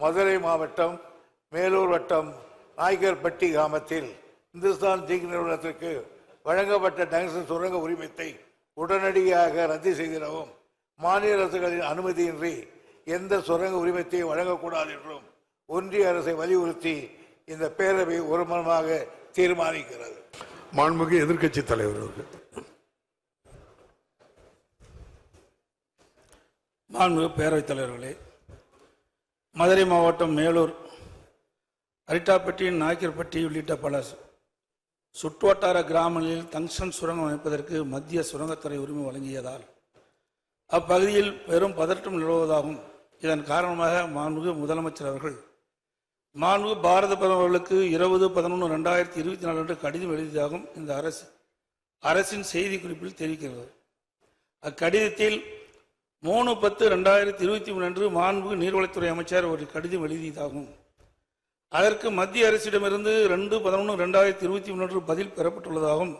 மதுரை மாவட்டம் மேலூர் வட்டம் நாய்க்கர்பட்டி கிராமத்தில் இந்துஸ்தான் ஜிங்க் நிறுவனத்திற்கு வழங்கப்பட்ட டங்ஸ்டன் சுரங்க உரிமத்தை உடனடியாக ரத்து செய்திடவும் மாநில அரசுகளின் அனுமதியின்றி எந்த சுரங்க உரிமத்தையும் வழங்கக்கூடாது என்றும் ஒன்றிய அரசை வலியுறுத்தி இந்த பேரவை ஒருமனமாக தீர்மானிக்கிறது. மாண்புமிகு எதிர்க்கட்சி தலைவர் அவர்கள். மாண்புமிகு பேரவைத் தலைவர்களே மதுரை மாவட்டம் மேலூர் அரிட்டாப்பட்டி நாய்க்கர்பட்டி உள்ளிட்ட பல சுற்றுவட்டார கிராமங்களில் தங்ஷன் சுரங்கம் அமைப்பதற்கு மத்திய சுரங்கத்துறை உரிமை வழங்கியதால் அப்பகுதியில் பெரும் பதற்றம் நிலவுவதாகும் இதன் காரணமாக மாண்புகு முதலமைச்சர் அவர்கள் மாண்பு பாரத பிரதமர் அவர்களுக்கு இருபது பதினொன்று ரெண்டாயிரத்தி இருபத்தி நாலு அன்று கடிதம் எழுதியதாகவும் இந்த அரசு அரசின் செய்திக்குறிப்பில் தெரிவிக்கிறது. அக்கடிதத்தில் மூணு பத்து ரெண்டாயிரத்தி இருபத்தி மூணு அன்று மாண்பு நீர்வளத்துறை அமைச்சர் ஒரு கடிதம் எழுதியதாகும். அதற்கு மத்திய அரசிடமிருந்து ரெண்டு பதினொன்று ரெண்டாயிரத்தி இருபத்தி மூன்று பதில் பெறப்பட்டுள்ளதாகவும்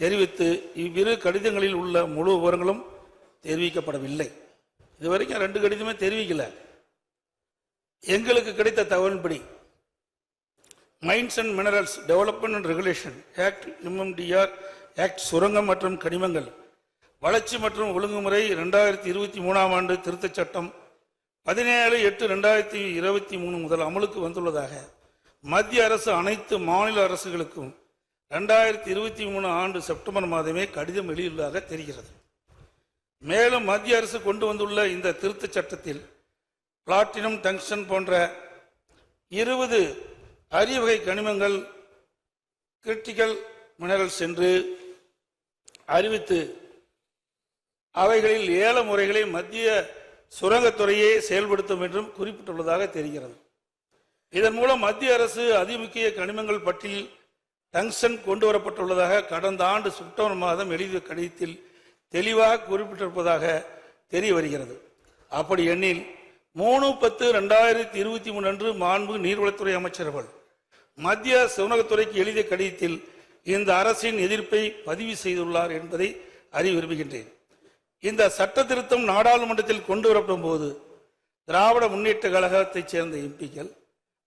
தெரிவித்து இவ்விரு கடிதங்களில் உள்ள முழு விவரங்களும் தெரிவிக்கப்படவில்லை. இதுவரைக்கும் ரெண்டு கடிதமே தெரிவிக்கல. எங்களுக்கு கிடைத்த தகவலின்படி mines and minerals development and regulation act MMDR act சுரங்கம் மற்றும் கனிமங்கள் வளர்ச்சி மற்றும் ஒழுங்குமுறை ரெண்டாயிரத்தி இருபத்தி மூணாம் ஆண்டு திருத்தச் சட்டம் பதினேழு எட்டு ரெண்டாயிரத்தி இருபத்தி மூணு முதல் அமலுக்கு வந்துள்ளதாக மத்திய அரசு அனைத்து மாநில அரசுகளுக்கும் ரெண்டாயிரத்தி இருபத்தி மூணு ஆண்டு செப்டம்பர் மாதமே கடிதம் வெளியுள்ளதாக தெரிகிறது. மேலும் மத்திய அரசு கொண்டு வந்துள்ள இந்த திருத்தச் சட்டத்தில் பிளாட்டினம் டங்ஷன் போன்ற இருபது அரிய வகை கனிமங்கள் கிரிட்டிக்கல் மினரல்ஸ் என்று அறிவித்து அவைகளில் ஏல முறைகளை மத்திய சுரங்கத்துறையே செயல்படுத்தும் என்றும் குறிப்பிட்டுள்ளதாக தெரிகிறது. இதன் மூலம் மத்திய அரசு அதிமுக்கிய கனிமங்கள் பட்டியல் டங்ஷன் கொண்டு வரப்பட்டுள்ளதாக கடந்த ஆண்டு செப்டம்பர் மாதம் எழுதிய கடிதத்தில் தெளிவாக குறிப்பிட்டிருப்பதாக தெரிய வருகிறது. அப்படி எண்ணில் மூணு பத்து ரெண்டாயிரத்தி இருபத்தி மூணு அன்று மாண்பு நீர்வளத்துறை அமைச்சர்கள் மத்திய சுரங்கத்துறைக்கு எழுதிய கடிதத்தில் இந்த அரசின் எதிர்ப்பை பதிவு செய்துள்ளார் என்பதை அறிய விரும்புகின்றேன். இந்த சட்ட திருத்தம் நாடாளுமன்றத்தில் கொண்டு வரப்படும் போது திராவிட முன்னேற்ற கழகத்தைச் சேர்ந்த எம்பிக்கள்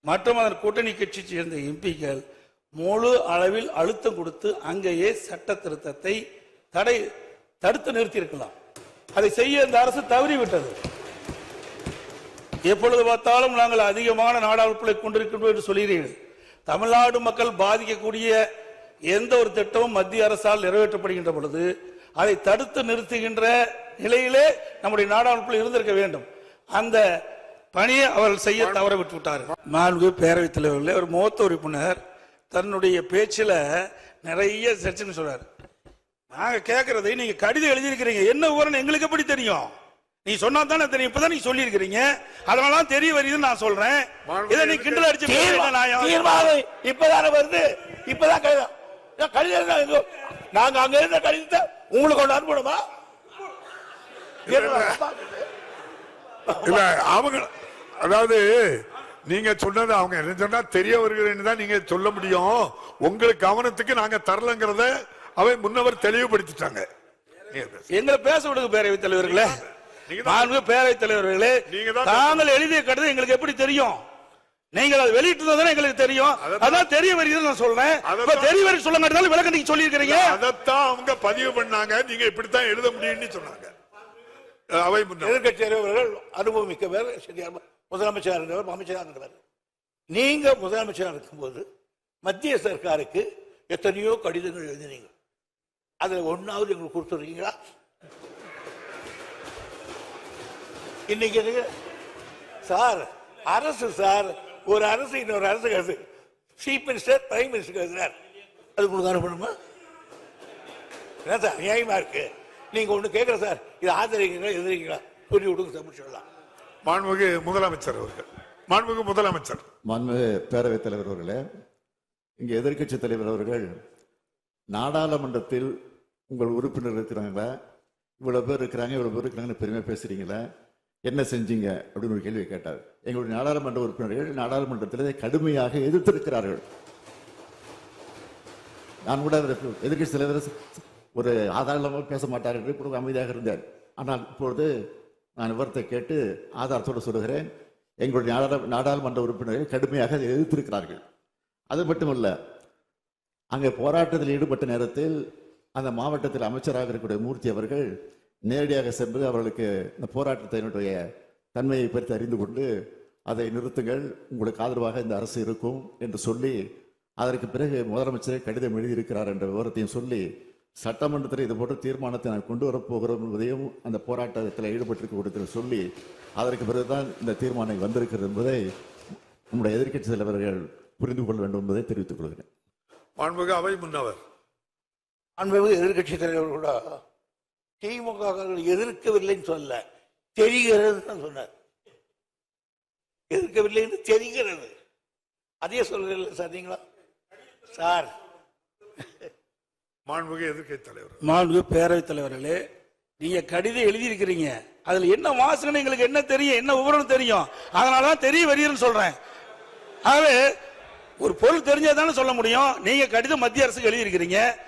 மற்றும் அதன் கூட்டணி கட்சியை சேர்ந்த எம்பிக்கள் முழு அளவில் அழுத்தம் கொடுத்து அங்கேயே சட்ட திருத்தத்தை தடை தடுத்து நிறுத்தியிருக்கலாம். அதை செய்ய இந்த அரசு தவறிவிட்டது. எப்பொழுது பார்த்தாலும் நாங்கள் அதிகமான நாடாளுப்புகளை கொண்டிருக்கின்றோம் என்று சொல்கிறீர்கள். தமிழ்நாடு மக்கள் பாதிக்கக்கூடிய எந்த ஒரு திட்டமும் மத்திய அரசால் நிறைவேற்றப்படுகின்ற பொழுது அதை தடுத்து நிறுத்துகின்ற நிலையிலே நம்முடைய நாடாளுமன்றத்தில் இருந்திருக்க வேண்டும். அந்த பணியை அவர்கள் செய்ய தவற விட்டு விட்டார்கள் மாண்பு பேரவைத் தலைவர்களே ஒரு மூத்த உறுப்பினர் தன்னுடைய பேச்சில் நிறைய சர்ச்சைன்னு சொல்றாரு. நாங்க கேட்கறதை நீங்க கடிதம் எழுதியிருக்கிறீங்க. என்ன விவரம் எங்களுக்கு எப்படி தெரியும்? நீ சொன்னா தானே தெரியும். இப்பதான் நீ சொல்லியிருக்கிறீங்க. அதனால தான் தெரிய வருதுன்னு நான் சொல்றேன். இதை நீ கிண்டல் அடிச்சு? தீர்மானம் இப்பதானே வருது. இப்பதான் கடிதம். கடிதம்? நாங்க அங்க இருந்த கடிதத்தை உங்களுக்கு ஒண்ணு அனுப்பணுமா? இல்ல. அவங்க அதாவது நீங்க சொன்னது அவங்க என்ன சொன்னா தெரிய வருகிறேன்னு தான் நீங்க சொல்ல முடியும். உங்களுக்கு கவனத்துக்கு நாங்க தரலங்கிறத அவை முன்னவர் தெளிவுபடுத்திட்டாங்க. எங்களை பேச விடுங்க பேரவைத் தலைவர்களே. மாண்பு பேரவைத் தலைவர்களே நீங்க தான் தாங்கள் எழுதிய கடிதம் எங்களுக்கு எப்படி தெரியும்? நீங்கள் அதை வெளியிட்டது எங்களுக்கு தெரியும். அதான் அதான் தெரிய வருகிறது நான் சொல்றேன். தெரிய வரை சொல்ல மாட்டேனாலும் விளக்கம் நீங்க சொல்லியிருக்கிறீங்க. அதைத்தான் அவங்க பதிவு பண்ணாங்க. நீங்க இப்படித்தான் எழுத முடியும்னு சொன்னாங்க. அவை முன்னவர் எதிர்க்கட்சி தலைவர்கள் அனுபவம் மிக்கவர் சரியா? முதலமைச்சராக இருந்தவர் அமைச்சராக இருந்தவர். நீங்க முதலமைச்சராக இருக்கும்போது மத்திய சர்க்காருக்கு எத்தனையோ கடிதங்கள் எழுதினீங்க. அதுல ஒன்னாவது எங்களுக்கு கொடுத்துருக்கீங்களா இன்னைக்கு சார் அரசு சார் ஒரு அரசு இன்னொரு அரசு கருது சீஃப் மினிஸ்டர் பிரைம் மினிஸ்டர் எழுதுறார் அது உங்களுக்கு அனுப்பணுமா? என்ன சார் நியாயமா இருக்கு? நீங்க ஒண்ணு கேட்கற சார் இது ஆதரிக்கிறீங்களா எதிரிங்களா சொல்லி விடுங்க சார் முடிச்சிடலாம் மாண்புமிகு முதலமைச்சர் அவர்கள். மாண்புமிகு முதலமைச்சர். மாண்புமிகு பேரவைத் தலைவர் அவர்களே இங்கே எதிர்க்கட்சி தலைவர் அவர்கள் நாடாளுமன்றத்தில் உங்கள் உறுப்பினர் இருக்கிறாங்களா? இவ்வளவு பேர் இருக்கிறாங்க இவ்வளவு பேர் இருக்கிறாங்கன்னு பெருமையா பேசுறீங்களா? என்ன செஞ்சீங்க? அப்படின்னு ஒரு கேள்வி கேட்டார். எங்களுடைய நாடாளுமன்ற உறுப்பினர்கள் நாடாளுமன்றத்தில் கடுமையாக எதிர்த்திருக்கிறார்கள். நான் கூட எதிர்க்கட்சி தலைவர் ஒரு ஆதாரமாக பேச மாட்டார் என்று இப்பொழுது அமைதியாக இருந்தார். ஆனால் இப்பொழுது நான் விவரத்தை கேட்டு ஆதாரத்தோடு சொல்கிறேன் எங்களுடைய நாடாளு- நாடாளுமன்ற உறுப்பினர்கள் கடுமையாக அதை எதிர்த்திருக்கிறார்கள். அது மட்டுமல்ல அங்கே போராட்டத்தில் ஈடுபட்ட நேரத்தில் அந்த மாவட்டத்தில் அமைச்சராக இருக்கக்கூடிய மூர்த்தி அவர்கள் நேரடியாக சென்று அவர்களுக்கு இந்த போராட்டத்தினுடைய தன்மையை பற்றி அறிந்து கொண்டு அதை நிறுத்துங்கள் உங்களுக்கு ஆதரவாக இந்த அரசு இருக்கும் என்று சொல்லி அதற்கு பிறகு முதலமைச்சரே கடிதம் எழுதியிருக்கிறார் என்ற விவரத்தையும் சொல்லி சட்டமன்றத்தில் இது போன்ற தீர்மானத்தை நான் கொண்டு வரப்போகிறோம் என்பதையும் அந்த போராட்டத்தில் ஈடுபட்டிருக்க சொல்லி அதற்கு பிறகுதான் இந்த தீர்மானம் வந்திருக்கிறது என்பதை நம்முடைய எதிர்க்கட்சி தலைவர்கள் புரிந்து கொள்ள வேண்டும் என்பதை தெரிவித்துக் கொள்கிறேன். மாண்புமிகு அவை முன்னவர் அன்பு எதிர்கட்சி தலைவர் கூட திமுக எதிர்க்கவில்லைன்னு சொல்ல தெரிகிறது சொன்னார். எதிர்க்கவில்லைன்னு தெரிகிறது. அதே சொல்றீங்களா சார் நீங்களா? சார். மாண்புமிகு எதிர்க்கட்சி தலைவர். மாண்பு பேரவைத் தலைவர்களே நீங்க கடிதம் எழுதியிருக்கிறீங்க. அதுல என்ன வாசனை எங்களுக்கு என்ன தெரியும் என்ன விவரம் தெரியும்? அதனால தான் தெரிய வருகிறேன்னு சொல்றேன். ஆகவே ஒரு பொருள் தெரிஞ்சா தானே சொல்ல முடியும். நீங்க கடிதம் மத்திய அரசுக்கு எழுதியிருக்கிறீங்க.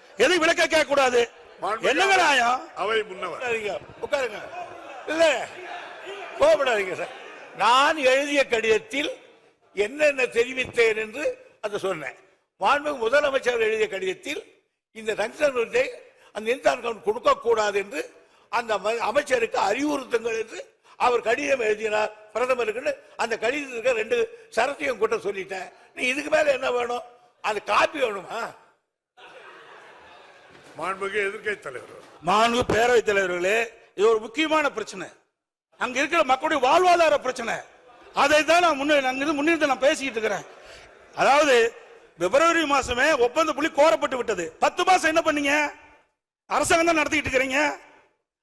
எதையும் விளக்க கேட்க கூடாது மாண்புமிகு என்னங்க நியாயம் அவை முன்னவர். உட்காருங்க இல்ல கோபப்படாதீங்க சார். நான் எழுதிய கடிதத்தில் என்னென்ன தெரிவித்தேன் என்று அதை சொன்னேன். மாண்பு முதலமைச்சர் எழுதிய கடிதத்தில் இந்த டங்ஸ்டன் விருதை அந்த இன்சான் அக்கவுண்ட் கொடுக்க கூடாது என்று அந்த அமைச்சருக்கு அறிவுறுத்துங்கள் என்று அவர் கடிதம் எழுதினார் பிரதமருக்கு அந்த கடிதத்துக்கு ரெண்டு சரத்தையும் கூட்ட சொல்லிட்டேன். நீ இதுக்கு மேல என்ன வேணும்? அது காப்பி வேணுமா? மாண்புமிகு எதிர்க்கட்சி தலைவர் மாண்பு பேரவைத் தலைவர்களே இது ஒரு முக்கியமான பிரச்சனை. அங்க இருக்கிற மக்களுடைய வாழ்வாதார பிரச்சனை. அதை தான் நான் முன்னே முன்னிருந்து நான் பேசிக்கிட்டு இருக்கிறேன். அதாவது பிப்ரவரி மாசமே ஒப்பந்த புள்ளி கோரப்பட்டு விட்டது. பத்து மாசம் என்ன பண்ணீங்க? அரசாங்கம் தான் நடத்திக்கிட்டு இருக்கிறீங்க.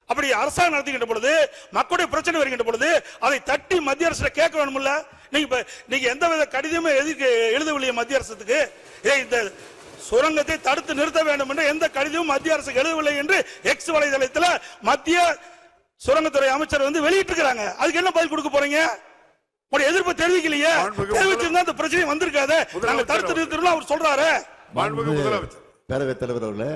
அப்படி அரசாங்கம் நடத்திக்கிட்ட பொழுது மக்களுடைய பிரச்சனை வருகின்ற பொழுது அதை தட்டி மத்திய அரசு கேட்க வேணும்ல நீங்க நீங்க எந்த வித கடிதமும் எதுக்கு எழுதவில்லையே மத்திய அரசுக்கு. ஏய் இந்த சுரங்கத்தை தடுத்து நிறுத்த வேண்டும் என்று எந்த கடிதமும் மத்திய அரசுக்கு எழுதவில்லை என்று எக்ஸ் வலைதளத்தில் மத்திய சுரங்கத்துறை அமைச்சர் வந்து வெளியிட்டிருக்கிறாங்க. அதுக்கு என்ன பதில் கொடுக்க போறீங்க? உங்களுடைய எதிர்ப்பு தெரிவிக்கலையே. தெரிவிச்சிருந்தா இந்த பிரச்சனை வந்திருக்காது. நாங்க தடுத்து நிறுத்தணும் அவர் சொல்றாரு. பேரவைத் தலைவர் அவர்களே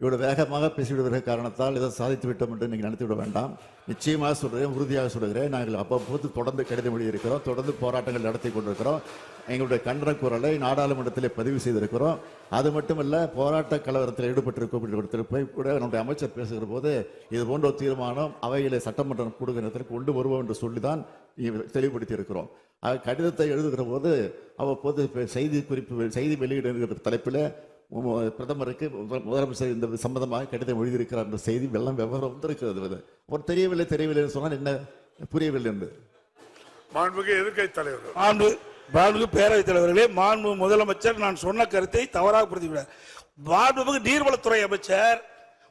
இவ்வளவு வேகமாக பேசிவிடுகிற காரணத்தால் இதை சாதித்து விட்டோம் என்று நீங்கள் நினைத்து விட வேண்டாம். நிச்சயமாக சொல்கிறேன் உறுதியாக சொல்கிறேன். நாங்கள் அப்பப்போது தொடர்ந்து கடிதம் எழுதியிருக்கிறோம். தொடர்ந்து போராட்டங்கள் நடத்தி கொண்டிருக்கிறோம். எங்களுடைய கண்டன குரலை நாடாளுமன்றத்திலே பதிவு செய்திருக்கிறோம். அது மட்டுமல்ல போராட்ட கலவரத்தில் ஈடுபட்டிருக்கும் கூட நம்முடைய அமைச்சர் பேசுகிற போது இது போன்ற ஒரு தீர்மானம் அவையிலே சட்டமன்றம் கூடுகிற நேரத்தில் கொண்டு வருவோம் என்று சொல்லிதான் இங்க தெளிவுபடுத்தி இருக்கிறோம் கடிதத்தை எழுதுகிற போது அவ்வப்போது செய்தி குறிப்பு செய்தி வெளியிடுகிற தலைப்பில் பிரதமருக்கு முதல்- முதலமைச்சர் இந்த சம்பந்தமாக கடிதம் எழுதியிருக்கிறார் என்ற செய்தி வெள்ளம் விவரம் வந்திருக்கிறது அது. அவர் தெரியவில்லை தெரியவில்லை சொன்னால் என்ன புரியவில்லை என்று. மாண்புமிகு எதிர்க்கட்சி தலைவர் மாண்பு மாண்பு பேரவைத் தலைவர்களே மாண்பு முதலமைச்சர் நான் சொன்ன கருத்தை தவறாக புரிந்துவிடார் மாண்புமிகு நீர்வளத்துறை அமைச்சர்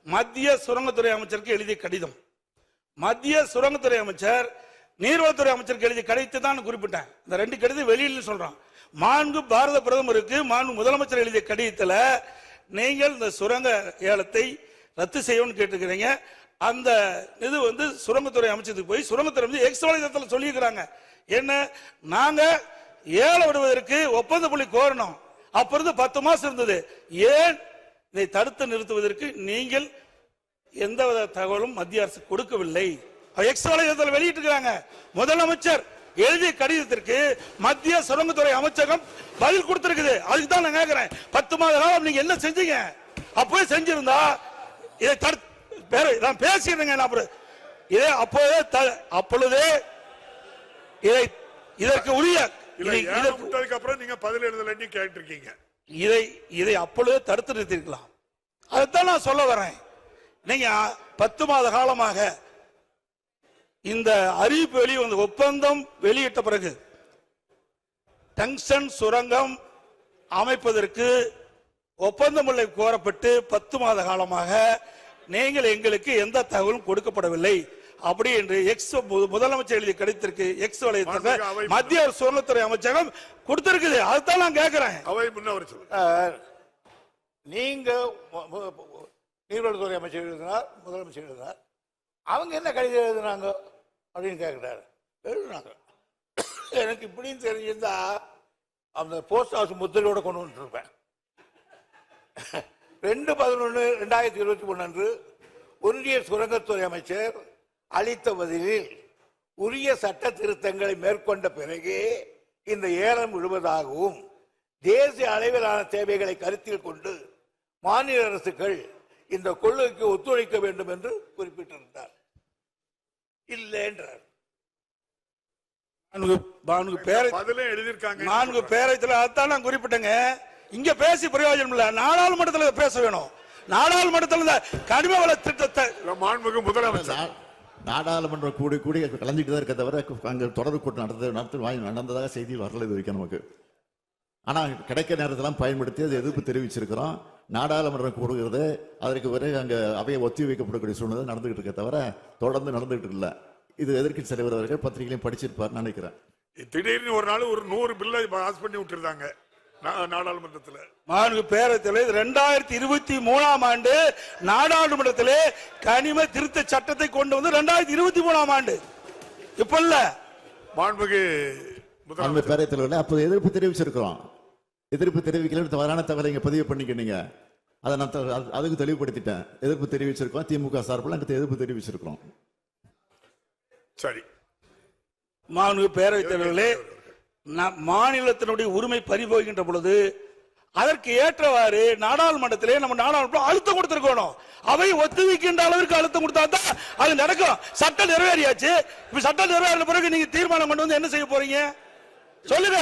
மத்திய சுரங்கத்துறை அமைச்சருக்கு எழுதிய கடிதம். மத்திய சுரங்கத்துறை அமைச்சர் நீர்வளத்துறை அமைச்சருக்கு எழுதிய கடிதத்தை தான் நான் குறிப்பிட்டேன். இந்த ரெண்டு கடிதம் வெளியில் சொல்றான். மாண்பு பாரத பிரதமருக்கு மாண்பு முதலமைச்சர் எழுதிய கடிதத்துல நீங்கள் இந்த சுரங்க ஏலத்தை ரத்து செய்யணும்னு கேட்டுக்கிறீங்க அந்த இது வந்து சுரங்கத்துறை அமைச்சருக்கு போய் சுரங்கத்துறை வந்து எக்ஸ் வலைதளத்தில் சொல்லியிருக்கிறாங்க. என்ன? நாங்கள் ஏழை விடுவதற்கு ஒப்பந்த புள்ளி கோரணும். அப்ப இருந்து பத்து மாசம் இருந்தது. ஏன் இதை தடுத்து நிறுத்துவதற்கு நீங்கள் எந்தவித தகவலும் மத்திய அரசு கொடுக்கவில்லை. எக்ஸ் வெளியிட்டிருக்கிறாங்க. முதலமைச்சர் எழுதிய கடிதத்திற்கு மத்திய சுரங்கத்துறை அமைச்சகம் பதில் கொடுத்திருக்குது. அதுக்கு தான் நான் கேட்கிறேன் பத்து மாத காலம் நீங்க என்ன செஞ்சீங்க? அப்பவே செஞ்சிருந்தா இதை தடுத்து பேர நான் பேசிடுறேங்க நான் அப்புறம். அப்போதே த- அப்பொழுதே இதை இதற்கு உரிய விட்டதுக்கு அப்புறம் நீங்க பதில் எழுதலன்னு கேட்டிருக்கீங்க. இதை இதை அப்பொழுதே தடுத்து நிறுத்திருக்கலாம் அதைத்தான் நான் சொல்ல வரேன். நீங்க பத்து மாத காலமாக இந்த அறிவிப்பு வெளி வந்து ஒப்பந்தம் வெளியிட்ட பிறகு டங்ஸ்டன் சுரங்கம் அமைப்பதற்கு ஒப்பந்தமுல்லை கோரப்பட்டு பத்து மாத காலமாக நீங்கள் எங்களுக்கு எந்த தகவலும் கொடுக்கப்படவில்லை. அப்படி என்று எக்ஸ் மு- முதலமைச்சர் எழுதிய கடிதத்திற்கு எக்ஸ் அவை- மத்திய சுவர்ணத்துறை அமைச்சகம் கொடுத்திருக்குது. அதுதான் நான் கேட்கிறேன் அவை முன்னவர் நீங்க நீர்வளத்துறை அமைச்சர் எழுதினார் முதலமைச்சர் எழுதினார். அவங்க என்ன கடிதம் எழுதுனாங்க அப்படின்னு கேட்கிறாரு எழுதுனாங்க. எனக்கு இப்படின்னு தெரிஞ்சிருந்தா அந்த போஸ்ட் ஹவுஸ் முத்திரையோட கொண்டு வந்துருப்பேன். ரெண்டு பதினொன்று ரெண்டாயிரத்தி இருபத்தி மூணு அன்று ஒன்றிய சுரங்கத்துறை அமைச்சர் அளித்த பதிலில் உரிய சட்ட திருத்தங்களை மேற்கொண்ட பிறகே இந்த ஏலம் விழுவதாகவும் தேசிய அளவிலான தேவைகளை கருத்தில் கொண்டு மாநில அரசுகள் இந்த கொள்கைக்கு ஒத்துழைக்க வேண்டும் என்று குறிப்பிட்டிருந்தார். இல்லை என்றார். நான்கு நான்கு பேரை எழுதியிருக்காங்க. நான்கு பேரத்தில் அதான் நான் குறிப்பிட்டேங்க. இங்க பேசி பிரயோஜனம் இல்ல. நாடாளுமன்றத்துல பேச வேணும். நாடாளுமன்றத்துல இந்த கனிம வள திட்டத்தை இல்ல, மாண்புமிகு முதலமைச்சர். நாடாளுமன்ற கூடி கூடி கலந்துட்டு தான் இருக்க தவிர அங்கே தொடர் கூட்டம் நடந்தது நடத்து வாங்கி நடந்ததாக செய்தி வரல இது வரைக்கும் நமக்கு. ஆனால் கிடைக்க நேரத்தெல்லாம் பயன்படுத்தி அது எதிர்ப்பு தெரிவிச்சிருக்கிறோம். நாடாளுமன்றம் கூடுகிறது. அதற்கு பிறகு அங்கே அவையை ஒத்தி வைக்கப்படக்கூடிய சூழ்நிலை நடந்துகிட்டு இருக்க தவிர தொடர்ந்து நடந்துகிட்டு இல்லை. இது எதிர்க்கட்சி தலைவர் அவர்கள் பத்திரிகையிலையும் படிச்சிருப்பார் நினைக்கிறேன். திடீர்னு ஒரு நாள் ஒரு நூறு பில்லை பாஸ் பண்ணி விட்டுருந்தாங்க. நாடாளுமன்றத்துல. நான்கு பேரத்தில் ரெண்டாயிரத்தி இருபத்தி மூணாம் ஆண்டு நாடாளுமன்றத்திலே கனிம திருத்த சட்டத்தை கொண்டு வந்து ரெண்டாயிரத்தி இருபத்தி மூணாம் ஆண்டு. இப்ப இல்ல. மாண்புமிகு அந்த முதலமைச்சர். பேரவைத் தலைவர்கள் அப்போ எதிர்ப்பு தெரிவிச்சிருக்கிறோம். எதிர்ப்பு தெரிவிக்கல தவறான தகவலை இங்க பதிவு பண்ணிக்கினீங்க அதை நான் அதுக்கு தெளிவுபடுத்திட்டேன். எதிர்ப்பு தெரிவிச்சிருக்கோம் திமுக சார்பில் அங்கே எதிர்ப்பு தெரிவிச்சிருக்கிறோம். சரி. மாண்பு பேரவைத் தலைவர்களே மாநிலத்தினுடைய உரிமை பறிபோகின்ற பொழுது அதற்கு ஏற்றவாறு நாடாளுமன்றத்திலே நம்ம நாடாளுமன்றம் அழுத்தம் கொடுத்திருக்கணும். அவை ஒத்துழைக்கின்ற அளவிற்கு அழுத்தம் கொடுத்தா தான் அது நடக்கும். சட்டம் நிறைவேறியாச்சு. இப்ப சட்டம் நிறைவேறின பிறகு நீங்க தீர்மானம் கொண்டு வந்து என்ன செய்ய போறீங்க? சொல்லுங்க.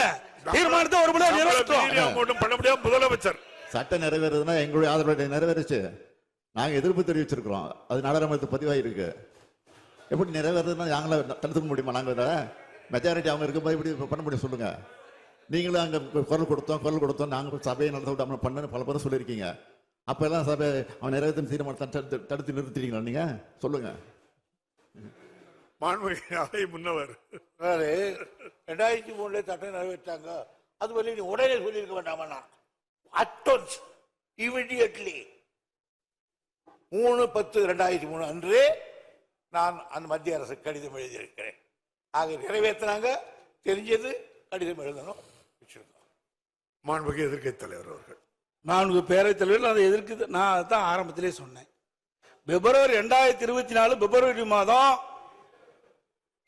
தீர்மானத்தை ஒரு முறை நிறைவேற்றோம் பண்ண முடியாது முதலமைச்சர். சட்டம் நிறைவேறதுன்னா எங்களுடைய ஆதரவு நிறைவேறுச்சு. நாங்க எதிர்ப்பு தெரிவிச்சிருக்கிறோம். அது நாடாளுமன்றத்தில் பதிவாயிருக்கு. எப்படி நிறைவேறதுன்னா நாங்கள தடுத்துக்க முடியுமா? நாங்க மெஜாரிட்டி அவங்க இருக்கும்போது இப்படி பண்ண முடியும் சொல்லுங்க. நீங்களும் அங்க குரல் கொடுத்தோம் குரல் கொடுத்தோம் நாங்க சபையை நடத்த விடாம பண்ணு பல பேரும் சொல்லியிருக்கீங்க. அப்ப எல்லாம் சபை அவன் நிறைவேற்றும் தீர்மானத்தை தடுத்து தடுத்து நிறுத்திட்டீங்களா நீங்க? சொல்லுங்க. மாண்புமிகு முன்னவர். ரெண்டாயிரத்தி மூணுல சட்டம் நிறைவேற்றாங்க. அது வரையும் நீ உடனே சொல்லியிருக்க வேண்டாமா அட்டோன்ஸ் இமிடியட்லி மூணு பத்து ரெண்டாயிரத்தி மூணு அன்று நான் அந்த மத்திய அரசு கடிதம் எழுதியிருக்கிறேன். ஆக நிறைவேற்றினாங்க. தெரிஞ்சது கடிதம் எழுதணும் வச்சிருக்கோம். மாண்புமிகு எதிர்க்கட்சி தலைவர் அவர்கள். நான்கு பேரவைத் தலைவர்கள் அதை எதிர்க்குது. நான் அதான் ஆரம்பத்திலே சொன்னேன். பிப்ரவரி ரெண்டாயிரத்தி இருபத்தி நாலு பிப்ரவரி மாதம்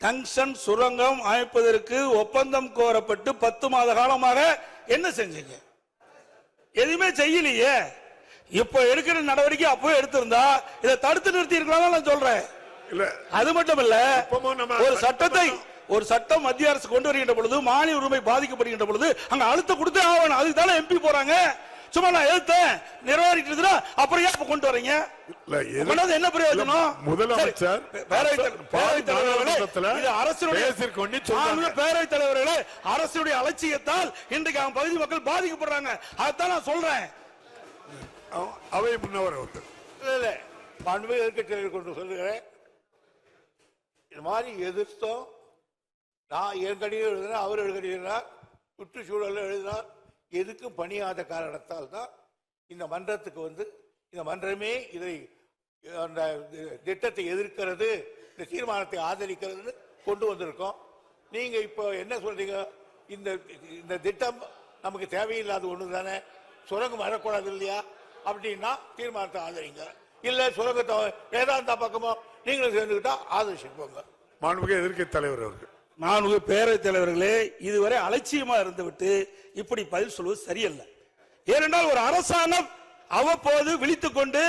டங்ஷன் சுரங்கம் அமைப்பதற்கு ஒப்பந்தம் கோரப்பட்டு பத்து மாத காலமாக என்ன செஞ்சீங்க? எதுவுமே செய்யலையே. இப்ப எடுக்கிற நடவடிக்கை அப்பவே எடுத்திருந்தா இதை தடுத்து நிறுத்தி இருக்கலாம் நான் சொல்றேன். அது மட்டும் இல்ல ஒரு சட்டத்தை ஒரு சட்டம் மத்திய அரசு கொண்டு வருகின்ற பொழுது மாநில உரிமை பாதிக்கப்படுகின்ற பொழுது அங்க அழுத்தம் கொடுத்தே ஆகணும். அதுக்கு தானே எம்பி போறாங்க. சும்மா நான் எழுத்தேன். நிறைவேறிட்டு அப்புறம் ஏன் இப்ப கொண்டு வரீங்க? என்ன பிரயோஜனம்? முதலமைச்சர் சரி, பேரவைத் தலைவர், பேரவைத் தலைவர்களே, நாடாளுமன்றத்துல இது அரசினுடைய பேசிக்கொண்டு சொல்றாங்க. ஆளுநர் பேரவைத் தலைவர்களே அரசுடைய அலட்சியத்தால் இன்றைக்கு அவங்க பகுதி மக்கள் பாதிக்கப்படுறாங்க. அதான் நான் சொல்றேன். அவ- முன்னவர் அவர்கள் இல்லை இல்லை. மாண்புமிகு எதிர்க்கட்சியை கொண்டு சொல்லுகிறேன். இது மாதிரி எதிர்த்தோம். நான் ஏற்கனவே கடிதம் எழுதினேன் அவர் எழுதுகிறார். சுற்றுச்சூழல் எழுதினார் எதுக்கும் பணியாத காரணத்தால் தான் இந்த மன்றத்துக்கு வந்து இந்த மன்றமே இதை அந்த திட்டத்தை எதிர்க்கிறது இந்த தீர்மானத்தை ஆதரிக்கிறதுன்னு கொண்டு வந்திருக்கோம். நீங்க இப்போ என்ன சொல்றீங்க? இந்த இந்த திட்டம் நமக்கு தேவையில்லாத ஒன்று தானே? சுரங்கம் வரக்கூடாது இல்லையா? அப்படின்னா தீர்மானத்தை ஆதரிங்க. இல்ல சுரங்கத்தை வேதாந்தா பக்கமோ நீங்களும் சேர்ந்துக்கிட்டா ஆதரிச்சுக்கோங்க மாண்புமிகு எதிர்க்கட்சி தலைவர் அவர்கள். நான்கு பேரவைத் தலைவர்களே இதுவரை அலட்சியமா இருந்துவிட்டு இப்படி பதில் சொல்வது சரியல்ல. ஏனென்றால் ஒரு அரசாங்கம் அவ்வப்போது விழித்துக் கொண்டு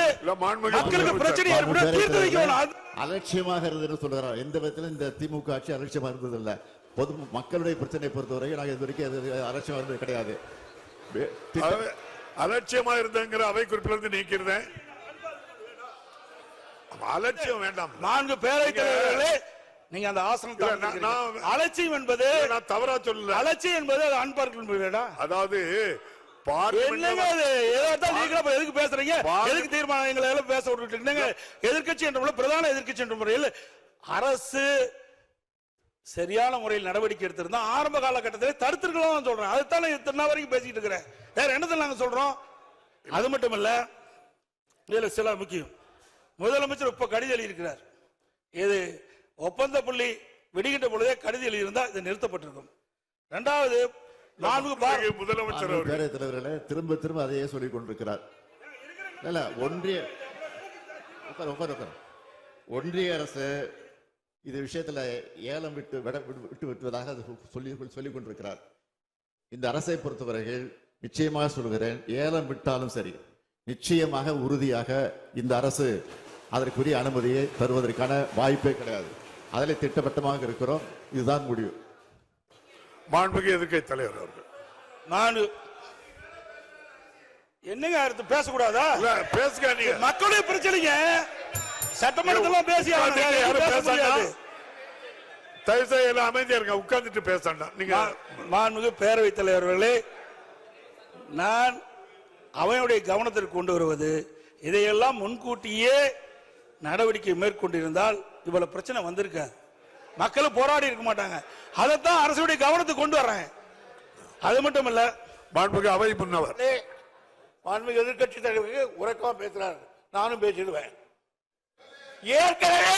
மாண்புமிகு மக்களுக்கு. பிரச்சனை ஏற்பட தீர்த்து வைக்கணும். அலட்சியமாக இருந்ததுன்னு சொல்லுகிறார். எந்த விதத்திலும் இந்த திமுக ஆட்சி அலட்சியமா இருந்தது இல்ல பொது மக்களுடைய பிரச்சனையை பொறுத்தவரை நாங்கள் இது வரைக்கும் அது அலட்சியம் இருந்தது கிடையாது. அலட்சியமா இருந்தங்கிற அவை குறிப்பிலிருந்து நீக்கிறேன் அலட்சியம் வேண்டாம். நான்கு பேரவைத் தலைவர்களே நீங்க அந்த ஆசனம் அலட்சியம் என்பது நான் தவறா சொல்லல. அலட்சியம் என்பது அது அன்பார்க்கணும் வேடா அதாவது எதுக்கு பேசுறீங்க? எதுக்கு தீர்மானம்? எங்களை எல்லாம் பேச விட்டுட்டு எதிர்க்கட்சி என்ற பிரதான எதிர்க்கட்சி என்ற முறையில் அரசு சரியான முறையில் நடவடிக்கை எடுத்திருந்தா ஆரம்ப காலகட்டத்தில் தடுத்திருக்கலாம் சொல்றேன். அதுதான் இத்தனை வரைக்கும் பேசிட்டு இருக்கிறேன். வேற என்னத்தை நாங்க சொல்றோம்? அது மட்டும் இல்ல இதுல சில முக்கியம். முதலமைச்சர் இப்ப கடிதம் எழுதியிருக்கிறார். இது ஒப்பந்த புள்ளி வெடிக்கின்ற பொழுதே கடிதம் எழுதியிருந்தா இது நிறுத்தப்பட்டிருக்கும். இரண்டாவது நான்கு பார் முதலமைச்சர் தலைவர்களே திரும்ப திரும்ப அதையே சொல்லிக் கொண்டிருக்கிறார். இல்ல, ஒன்றிய உட்கார் உட்கார் உட்கார். ஒன்றிய அரசு இது விஷயத்துல ஏலம் விட்டு விட விட்டு விட்டு விட்டுவதாக அது சொல்லி சொல்லிக் கொண்டிருக்கிறார். இந்த அரசை பொறுத்தவரையில் நிச்சயமாக சொல்கிறேன் ஏலம் விட்டாலும் சரி நிச்சயமாக உறுதியாக இந்த அரசு அதற்குரிய அனுமதியை தருவதற்கான வாய்ப்பே கிடையாது. அதில் திட்டவட்டமாக இருக்கிறோம். இதுதான் முடிவு. மாண்புமிகு எதிர்க்கட்சி தலைவர் அவர்கள். நான் என்னங்க அடுத்து பேசக்கூடாதா? இல்ல பேசுங்க நீங்க மக்களுடைய பிரச்சனைங்க. சட்டமன்றத்துல பேசி. தயவு எல்லாம் அமைதியா இருங்க. உட்கார்ந்துட்டு பேசண்டா நீங்க மாண்புமிகு பேரவைத் தலைவர்களே நான் அவையுடைய கவனத்திற்கு கொண்டு வருவது இதையெல்லாம் முன்கூட்டியே நடவடிக்கை மேற்கொண்டிருந்தால் இவ்வளவு பிரச்சனை வந்திருக்காது மக்கள் போராடி இருக்க மாட்டாங்க. அதைத்தான் அரசுடைய கவனத்துக்கு கொண்டு வர்றேன். அது மட்டும் இல்ல மாண்புமிகு அவை முன்னவர். மாண்புமிகு எதிர்க்கட்சி தலைவருக்கு உறக்கமா பேசுறாரு. நானும் பேசிடுவேன். ஏற்கனவே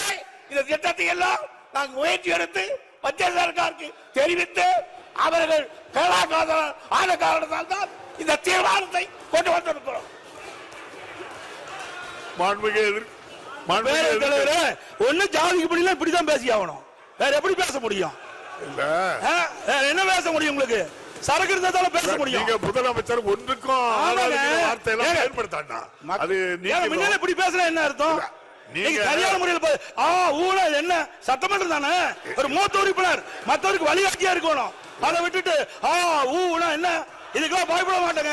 இந்த திட்டத்தை எல்லாம் நாங்கள் முயற்சி எடுத்து மத்திய சர்க்காருக்கு தெரிவித்து அவர்கள் கேளாக்காத ஆன காரணத்தால் தான் இந்த தீர்மானத்தை கொண்டு வந்திருக்கிறோம். மாண்புமிகு எதிர்க்கட்சி- தலைவரே ஒண்ணு ஜாதிக்கு படிலாம் இப்படிதான் பேசி ஆகணும் வேற எப்படி பேச முடியும்? வேற என்ன பேச முடியும் உங்களுக்கு? சரக்கு இருந்தாலும் பேச முடியும். நீங்க முதலமைச்சர் ஒன்றுக்கும் வார்த்தையெல்லாம். பயன்படுத்தாண்டா அது முன்னால இப்படி பேசுனா என்ன அர்த்தம்? நீங்க- சரியான முறையில் ஆ ஊழல் என்ன? சட்டமன்றம் தானே? ஒரு மூத்த உறுப்பினர் மத்தவருக்கு வழிகாட்டியா இருக்கணும். அதை விட்டுட்டு ஆ ஊனா என்ன? இதுக்கெல்லாம் பயப்பட மாட்டேங்க.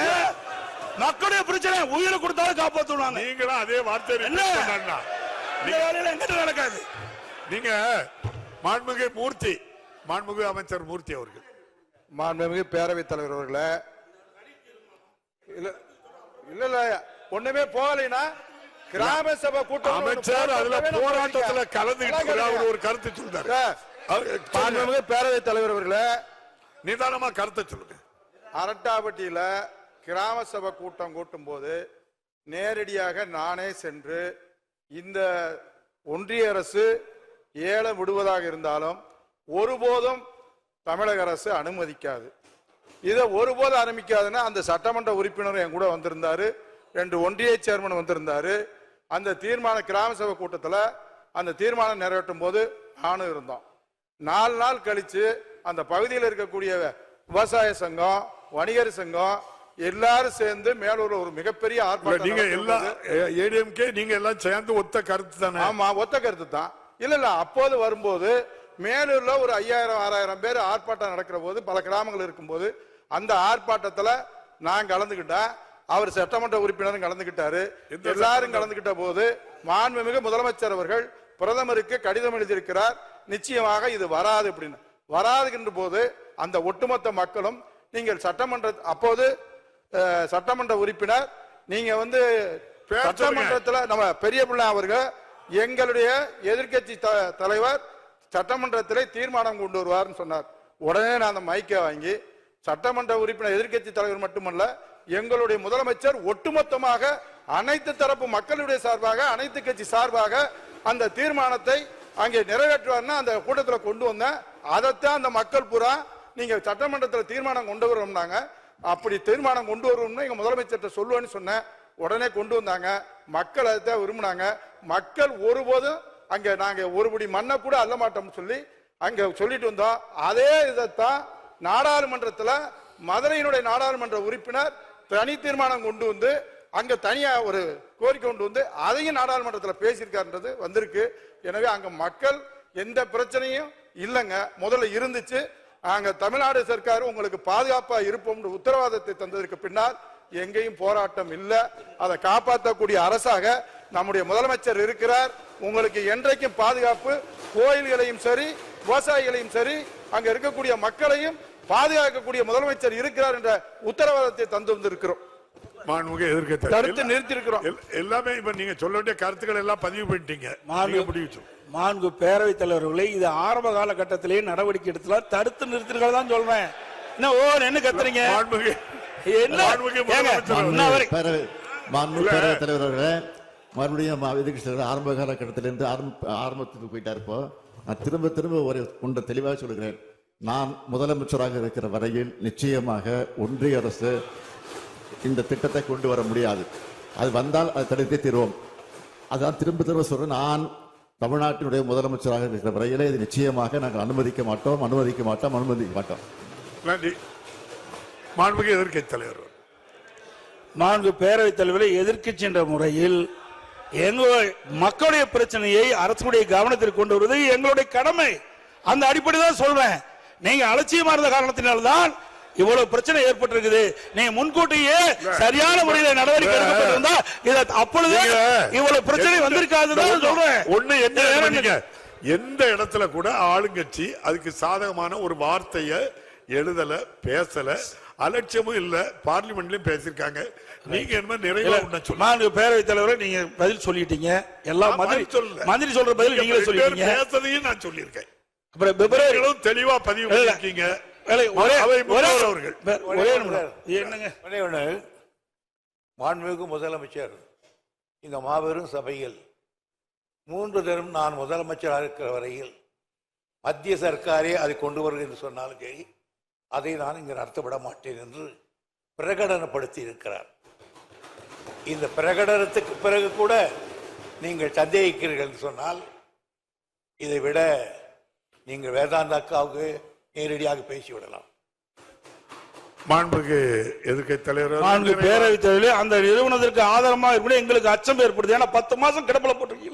மக்களுடைய பிரச்சனை உயிரை கொடுத்தாலும் காப்பாத்துவாங்க. நீங்களும் அதே வார்த்தை என்ன? என்ன இந்த வேலையில எங்கிட்ட நடக்காது. நீங்க மாண்புமிகு மூர்த்தி மாண்புமிகு அமைச்சர் மூர்த்தி அவர்கள். மாண்புமிகு பேரவைத் தலைவர் அவர்களே. இல்ல இல்ல இல்ல ஒண்ணுமே போகலைன்னா கிராம சபை கூட்டம் அமைச்சர் அதுல போராட்டத்துல. கலந்துகிட்டு அவர். ஒரு கருத்து சொல்றாரு. பேரவைத் தலைவர் அவர்களே. நிதானமா கருத்தை சொல்லுங்க. அரட்டாப்பட்டியில கிராம சபை கூட்டம் கூட்டும் போது நேரடியாக நானே சென்று இந்த ஒன்றிய அரசு ஏலம் விடுவதாக இருந்தாலும் ஒருபோதும் தமிழக அரசு அனுமதிக்காது. இதை ஒருபோதும் அனுமதிக்காதுன்னா அந்த சட்டமன்ற உறுப்பினர் என் கூட வந்திருந்தாரு ரெண்டு ஒன்றிய சேர்மன் வந்திருந்தாரு. அந்த தீர்மான கிராம சபை கூட்டத்தில் அந்த தீர்மானம் நிறைவேற்றும் போது நானும் இருந்தோம். நாலு நாள் கழித்து அந்த பகுதியில் இருக்கக்கூடிய விவசாய சங்கம் வணிகர் சங்கம் எல்லாரும் சேர்ந்து மேலூர்ல ஒரு மிகப்பெரிய ஆர்ப்பாட்டம் நீங்க போது- ஏடிஎம்கே நீங்க எல்லாம் சேர்ந்து ஒத்த கருத்து தானே? ஆமா ஒத்த கருத்து தான். இல்ல இல்ல அப்போது வரும்போது மேலூர்ல ஒரு ஐயாயிரம் ஆறாயிரம் பேர் ஆர்ப்பாட்டம் நடக்கிற போது பல கிராமங்கள் இருக்கும்போது அந்த ஆர்ப்பாட்டத்துல நான் கலந்துக்கிட்டேன் அவர் சட்டமன்ற உறுப்பினரும் கலந்துக்கிட்டாரு எந்த எல்லாரும் கலந்துக்கிட்ட போது மாண்புமிகு முதலமைச்சர் அவர்கள் பிரதமருக்கு கடிதம் எழுதியிருக்கிறார் நிச்சயமாக இது வராது அப்படின்னு. வராதுகின்ற போது அந்த ஒட்டுமொத்த மக்களும் நீங்கள் சட்டமன்ற அப்போது சட்டமன்ற உறுப்பினர் நீங்க வந்து. சட்டமன்றத்துல நம்ம பெரிய பிள்ளை அவர்கள் எங்களுடைய எதிர்க்கட்சி த- தலைவர் சட்டமன்றத்திலே தீர்மானம் கொண்டு வருவார்னு சொன்னார். உடனே நான் அந்த மைக்கை வாங்கி சட்டமன்ற உறுப்பினர் எதிர்க்கட்சி தலைவர் மட்டுமல்ல எங்களுடைய முதலமைச்சர் ஒட்டுமொத்தமாக அனைத்து தரப்பு மக்களுடைய சார்பாக அனைத்து கட்சி சார்பாக அந்த தீர்மானத்தை அங்கே நிறைவேற்றுவார்னா அந்த கூட்டத்தில் கொண்டு வந்தேன். அதைத்தான் அந்த மக்கள் பூரா நீங்க சட்டமன்றத்தில் தீர்மானம் கொண்டு வரோம்னாங்க அப்படி தீர்மானம் கொண்டு வருவோம்னு எங்க முதலமைச்சர்கிட்ட சொல்லுவேன்னு சொன்னேன். உடனே கொண்டு வந்தாங்க. மக்கள் அதைத்தான் விரும்பினாங்க. மக்கள் ஒருபோதும் அங்க நாங்க ஒருபடி மண்ணை கூட அள்ள மாட்டோம்னு சொல்லி அங்க சொல்லிட்டு வந்தோம். அதே இதைத்தான் நாடாளுமன்றத்துல மதுரையினுடைய நாடாளுமன்ற உறுப்பினர் தனி தீர்மானம் கொண்டு வந்து அங்க தனியா ஒரு கோரிக்கை கொண்டு வந்து அதையும் நாடாளுமன்றத்தில் பேசியிருக்காருன்றது வந்திருக்கு. எனவே அங்க மக்கள் எந்த பிரச்சனையும் இல்லைங்க. முதல்ல இருந்துச்சு. நாங்க தமிழ்நாடு சர்க்கார் உங்களுக்கு பாதுகாப்பா இருப்போம்னு உத்தரவாதத்தை தந்ததற்கு பின்னால் எங்கேயும் போராட்டம் இல்லை. அதை காப்பாற்றக்கூடிய அரசாக நம்முடைய முதலமைச்சர் இருக்கிறார். உங்களுக்கு என்றைக்கும் பாதுகாப்பு கோயில்களையும் சரி விவசாயிகளையும் சரி அங்க இருக்கக்கூடிய மக்களையும் பாதுகாக்கக்கூடிய முதலமைச்சர் இருக்கிறார் என்ற உத்தரவாதத்தை தந்து வந்திருக்கிறோம். மாண்புமிகு எதிர்க்கட்சி தடுத்து நிறுத்தியிருக்கிறோம். எல்- எல்லாமே இப்ப நீங்க சொல்ல வேண்டிய கருத்துக்கள் எல்லாம் பதிவு பண்ணிட்டீங்க. மாண்பு-. மாண்பு பேரவைத் தலைவர்களே இது ஆரம்ப காலகட்டத்திலேயே நடவடிக்கை எடுத்துல தடுத்து நிறுத்திருக்கள் தான் சொல்றேன். என்ன ஓ என்ன கத்துறீங்க? பேரவைத் தலைவர் அவர்களே. மறுபடியும் எதிர்க்கட்சி ஆரம்ப காலகட்டத்திலிருந்து ஆரம்ப ஆரம்பத்துக்கு போயிட்டார் இப்போ. நான் திரும்ப திரும்ப ஒரு ஒன்றை தெளிவாக சொல்கிறேன் நான் முதலமைச்சராக இருக்கிற வரையில் நிச்சயமாக ஒன்றிய அரசு இந்த திட்டத்தை கொண்டு வர முடியாது. அது வந்தால் அதை தடுத்தே தீர்வோம். அதான் திரும்ப திரும்ப சொல்றேன் நான் தமிழ்நாட்டினுடைய முதலமைச்சராக இருக்கிற வரையிலே இது நிச்சயமாக நாங்கள் அனுமதிக்க மாட்டோம் அனுமதிக்க மாட்டோம் அனுமதிக்க மாட்டோம். நன்றி. மாண்புமிகு எதிர்க்கட்சி தலைவர். மாண்பு பேரவைத் தலைவரை எதிர்க்கட்சி என்ற முறையில் எங்களுடைய மக்களுடைய பிரச்சனையை அரசுடைய கவனத்திற்கு கொண்டு வருவது எங்களுடைய கடமை. அந்த அடிப்படை தான் சொல்றேன். நீங்க அலட்சியமா இருந்த காரணத்தினால்தான் இவ்வளவு பிரச்சனை ஏற்பட்டிருக்குது. நீங்க முன்கூட்டியே சரியான முறையில் நடவடிக்கை எடுக்கப்பட்டிருந்தா இத அப்பொழுது இவ்வளவு பிரச்சனை வந்திருக்காதுதான் சொல்றேன். ஒண்ணு என்ன? எந்த இடத்துல கூட ஆளுங்கட்சி அதுக்கு சாதகமான ஒரு வார்த்தைய எழுதல பேசல அலட்சியமும் இல்ல பார்லிமெண்ட்லயும் பேசிருக்காங்க நீங்க என்ன சொல்லுங்க. மாண்பு பேரவைத் தலைவரை நீங்க பதில் சொல்லிட்டீங்க. எல்லாம் மந்திரி சொல்லல. மந்திரி சொல்ற பதில் நீங்களே சொல்லிட்டீங்க. பேசுறதையும் நான் சொல்லியிருக்கேன். அப்புறம் பிப்ரவரி நீங்களும் தெளிவா பதிவு இல்ல. மாண்புமிகு முதலமைச்சர் இந்த மாபெரும் சபையில் மூன்று தரம் நான் முதலமைச்சராக இருக்கிற வரையில் மத்திய சர்க்காரே அதை கொண்டு வருகிறது என்று சொன்னாலும் சரி அதை நான் இங்கு நடத்தப்பட மாட்டேன் என்று பிரகடனப்படுத்தி இருக்கிறார் இந்த பிரகடனத்துக்கு பிறகு கூட நீங்கள் சந்தேகிக்கிறீர்கள் என்று சொன்னால் இதை விட நீங்கள் வேதாந்த அக்காவுக்கு நேரடியாக பேசிவிடலாம். மாண்புக்கு எதிர்க்கட்சி தலைவர் நான்கு பேரவைத் தலைவர்களே அந்த நிறுவனத்திற்கு ஆதாரமா இருக்கணும் எங்களுக்கு அச்சம் ஏற்படுது. ஏன்னா பத்து மாசம் கிடப்பில போட்டு